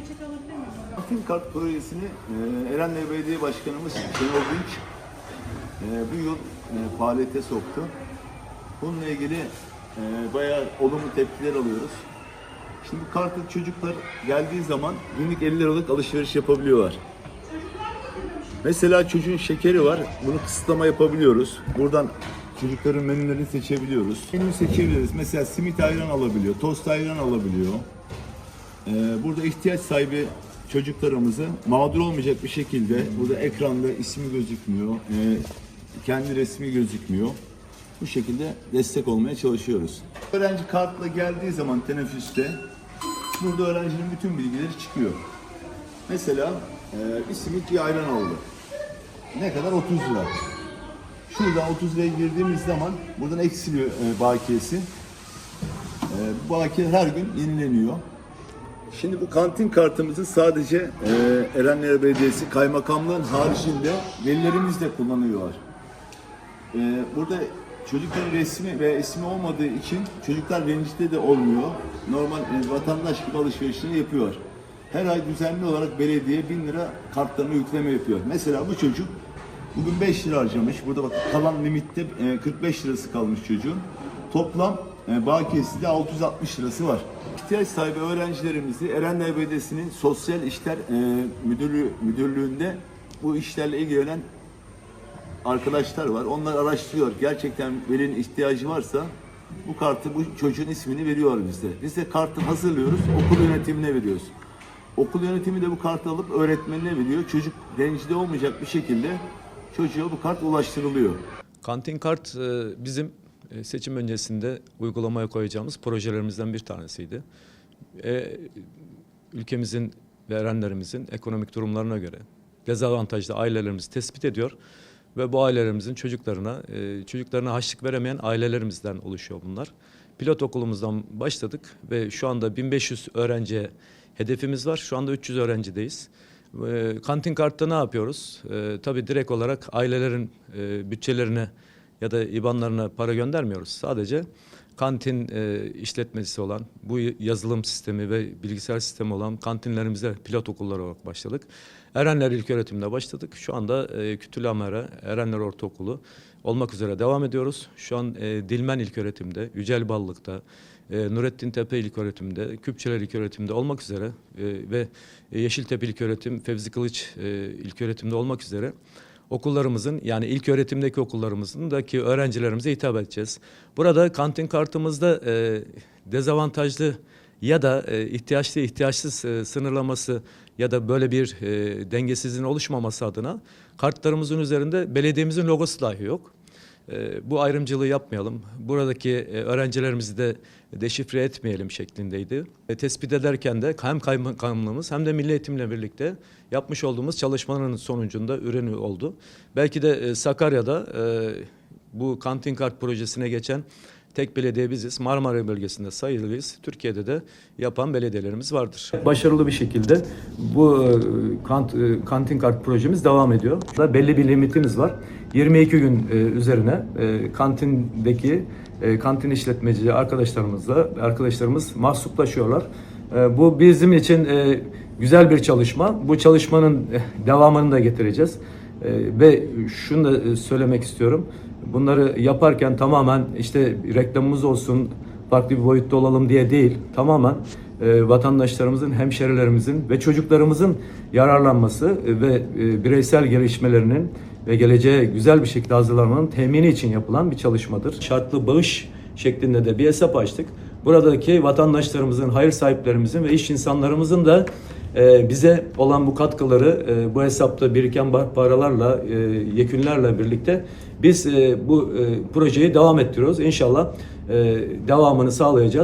Peçete alabilir miyim? Altın Kart projesini e, Erenler Belediye Başkanımız Şenol Dinç e, bu yıl e, faaliyete soktu. Bununla ilgili e, bayağı olumlu tepkiler alıyoruz. Şimdi bu kartı çocuklar geldiği zaman günlük 50 liralık alışveriş yapabiliyorlar. Mesela çocuğun şekeri var. Bunu kısıtlama yapabiliyoruz. Buradan çocukların menülerini seçebiliyoruz. Menü seçebiliriz. Mesela simit ayran alabiliyor, tost ayran alabiliyor. Ee, burada ihtiyaç sahibi çocuklarımızı mağdur olmayacak bir şekilde burada ekranda ismi gözükmüyor, e, kendi resmi gözükmüyor. Bu şekilde destek olmaya çalışıyoruz. Öğrenci kartla geldiği zaman teneffüste burada öğrencinin bütün bilgileri çıkıyor. Mesela e, bir simit bir ayran oldu. Ne kadar? 30 lira. Şuradan 30 liraya girdiğimiz zaman buradan eksiliyor e, bakiyesi. E, bu bakiye her gün yenileniyor. Şimdi bu kantin kartımızı sadece e, Erenler Belediyesi kaymakamlığın haricinde velilerimiz de kullanıyorlar. E, burada çocukların resmi ve ismi olmadığı için çocuklar rencide de olmuyor. Normal e, vatandaş gibi alışverişini yapıyor. Her ay düzenli olarak belediye 1000 lira kartlarına yükleme yapıyor. Mesela bu çocuk bugün 5 lira harcamış. Burada bak kalan limitte e, 45 lirası kalmış çocuğun. Toplam e, bakiyesi de 660 lirası var. İhtiyaç sahibi öğrencilerimizi Erenler Belediyesi'nin Sosyal İşler e, Müdürlüğü, Müdürlüğü'nde bu işlerle ilgilenen arkadaşlar var. Onlar araştırıyor. Gerçekten velinin ihtiyacı varsa bu kartı bu çocuğun ismini veriyor bize. Biz de kartı hazırlıyoruz, okul yönetimine veriyoruz. Okul yönetimi de bu kartı alıp öğretmenine veriyor. Çocuk rencide olmayacak bir şekilde çocuğa bu kart ulaştırılıyor. Kantin kart e, bizim seçim öncesinde uygulamaya koyacağımız projelerimizden bir tanesiydi. E, ülkemizin ve erenlerimizin ekonomik durumlarına göre dezavantajlı ailelerimizi tespit ediyor ve bu ailelerimizin çocuklarına e, çocuklarına harçlık veremeyen ailelerimizden oluşuyor bunlar. Pilot okulumuzdan başladık ve şu anda 1500 öğrenciye hedefimiz var. Şu anda 300 öğrencideyiz. E, Kantin kartta ne yapıyoruz? E, tabii direkt olarak ailelerin e, bütçelerine ya da IBAN'larına para göndermiyoruz. Sadece kantin e, işletmecisi olan, bu yazılım sistemi ve bilgisayar sistemi olan kantinlerimize pilot okullar olarak başladık. Erenler İlköğretim'de başladık. Şu anda e, Kütülamere, Erenler Ortaokulu olmak üzere devam ediyoruz. Şu an e, Dilmen İlköğretim'de, Yücel Ballık'ta, e, Nurettin Tepe İlköğretim'de, Küpçeler İlköğretim'de olmak üzere e, ve Yeşiltepe İlköğretim, Fevzi Kılıç e, İlköğretim'de olmak üzere okullarımızın yani ilk öğretimdeki okullarımızın daki öğrencilerimize hitap edeceğiz. Burada kantin kartımızda e, dezavantajlı ya da e, ihtiyaçlı ihtiyaçsız e, sınırlaması ya da böyle bir e, dengesizliğin oluşmaması adına kartlarımızın üzerinde belediyemizin logosu dahi yok. E, bu ayrımcılığı yapmayalım. Buradaki e, öğrencilerimizi de deşifre etmeyelim şeklindeydi. E, tespit ederken de hem kaymakamlığımız hem de Milli Eğitimle birlikte yapmış olduğumuz çalışmanın sonucunda ürünü oldu. Belki de e, Sakarya'da bu kantin kart projesine geçen tek belediye biziz. Marmara bölgesinde sayılıyız. Türkiye'de de yapan belediyelerimiz vardır. Başarılı bir şekilde bu e, kant, e, kantin kart projemiz devam ediyor. Belli bir limitimiz var. 22 gün e, üzerine kantindeki kantin işletmeci arkadaşlarımızla arkadaşlarımız mahsuplaşıyorlar. Bu bizim için güzel bir çalışma. Bu çalışmanın devamını da getireceğiz. Ve şunu da söylemek istiyorum. Bunları yaparken tamamen işte reklamımız olsun, farklı bir boyutta olalım diye değil. Tamamen e, vatandaşlarımızın, hemşerilerimizin ve çocuklarımızın yararlanması ve e, bireysel gelişmelerinin ve geleceğe güzel bir şekilde hazırlanmanın temini için yapılan bir çalışmadır. Şartlı bağış şeklinde de bir hesap açtık. Buradaki vatandaşlarımızın, hayır sahiplerimizin ve iş insanlarımızın da bize olan bu katkıları e, bu hesapta biriken paralarla, e, yekünlerle birlikte biz e, bu projeyi devam ettiriyoruz. İnşallah devamını sağlayacağız.